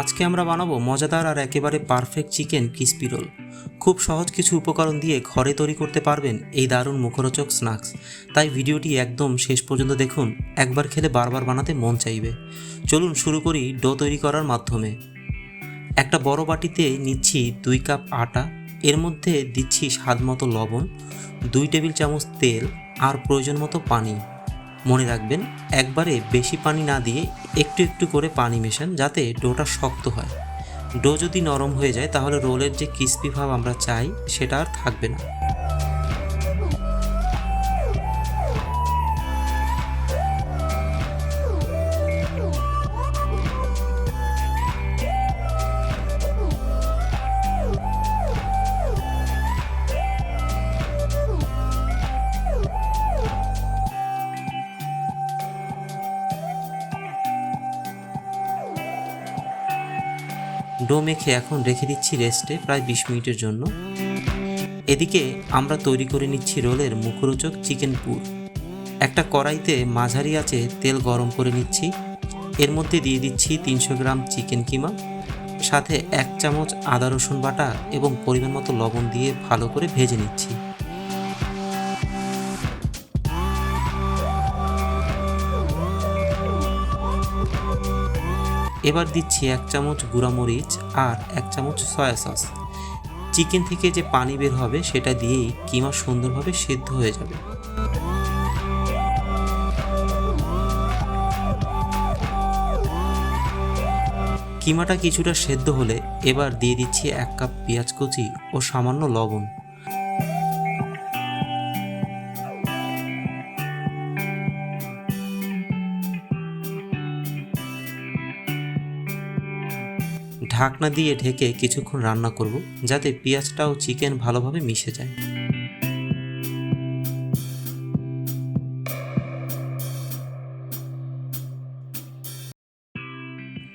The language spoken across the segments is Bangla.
আজকে আমরা বানাবো মজাদার আর একেবারে পারফেক্ট চিকেন ক্রিসপি রোল খুব সহজ কিছু উপকরণ দিয়ে ঘরে তৈরি করতে পারবেন এই দারুণ মুখরোচক স্ন্যাক্স তাই ভিডিওটি একদম শেষ পর্যন্ত দেখুন, একবার খেলে বারবার বানাতে মন চাইবে। চলুন শুরু করি ডো তৈরি করার মাধ্যমে। একটা বড় বাটিতে নিচ্ছি দুই কাপ আটা, এর মধ্যে দিচ্ছি স্বাদ মতো লবণ, দুই টেবিল চামচ তেল আর প্রয়োজন মতো পানি। মনে রাখবেন, একবারে বেশি পানি না দিয়ে একটু একটু করে পানি মেশান যাতে ডোটা শক্ত হয়। ডো যদি নরম হয়ে যায় তাহলে রোলের যে ক্রিস্পি ভাব আমরা চাই সেটা আর থাকবে না। ডো মেখে এখন রেখে দিচ্ছি রেস্টে প্রায় বিশ মিনিটের জন্য। এদিকে আমরা তৈরি করে নিচ্ছি রোলের মুখরোচক চিকেন পুর। একটা কড়াইতে মাঝারি আছে তেল গরম করে নিচ্ছি। এর মধ্যে দিয়ে দিচ্ছি তিনশো গ্রাম চিকেন কিমা, সাথে এক চামচ আদা রসুন বাটা এবং পরিমাণ মতো লবণ দিয়ে ভালো করে ভেজে নিচ্ছি। এবার দিচ্ছি এক চামচ গুঁড়ামরিচ আর এক চামচ সয়া সস। চিকেন থেকে যে পানি বের হবে, সেটা দিয়েই কিমা সুন্দরভাবে সিদ্ধ হয়ে যাবে। কিমাটা কিছুটা সেদ্ধ হলে এবার দিয়ে দিচ্ছি এক কাপ পেঁয়াজ কুচি ও সামান্য লবণ। ঢাকনা দিয়ে ঢেকে কিছুক্ষণ রান্না করব, যাতে পেঁয়াজটা ও চিকেন ভালোভাবে মিশে যায়।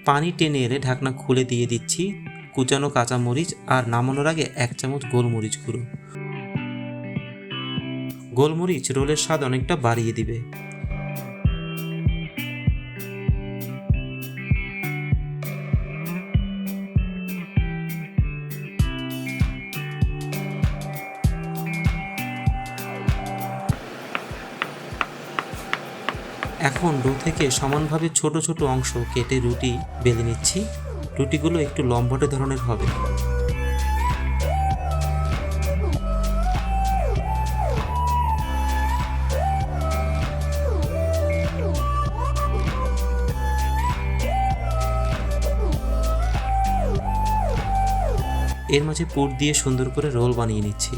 পানি টেনে এলে ঢাকনা খুলে দিয়ে দিচ্ছি কুচানো কাঁচামরিচ আর নামানোর আগে এক চামচ গোলমরিচ গুঁড়ো। গোলমরিচ রোলের স্বাদ অনেকটা বাড়িয়ে দিবে। এখন ডো থেকে সমানভাবে ছোট ছোট অংশ কেটে রুটি বেলে নিচ্ছি। রুটিগুলো একটু লম্বটে ধরনের হবে। এর মাঝে পুর দিয়ে সুন্দর করে রোল বানিয়ে নিচ্ছি।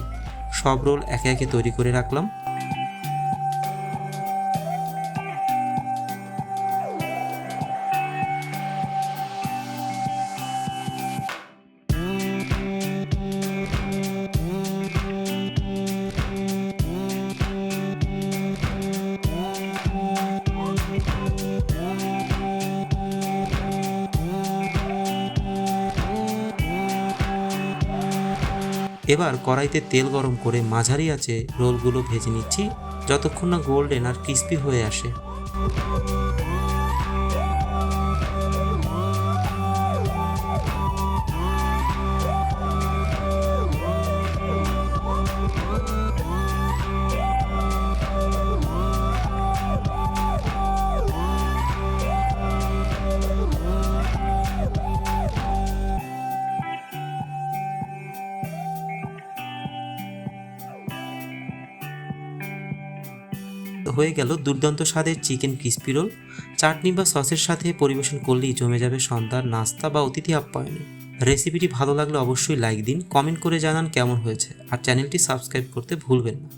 সব রোল একে একে তৈরি করে রাখলাম। এবার কড়াইতে তেল গরম করে মাঝারি আছে রোলগুলো ভেজে নিচ্ছি, যতক্ষণ না গোল্ডেন আর ক্রিস্পি হয়ে আসে। হয়ে গেল দুর্দান্ত স্বাদের চিকেন ক্রিস্পি রোল চাটনি বা সসের সাথে পরিবেশন করলেই জমে যাবে সন্ধ্যার নাস্তা বা অতিথি আপ্যায়নে। রেসিপিটি ভালো লাগলে অবশ্যই লাইক দিন কমেন্ট করে জানান কেমন হয়েছে। আর চ্যানেলটি সাবস্ক্রাইব করতে ভুলবেন না।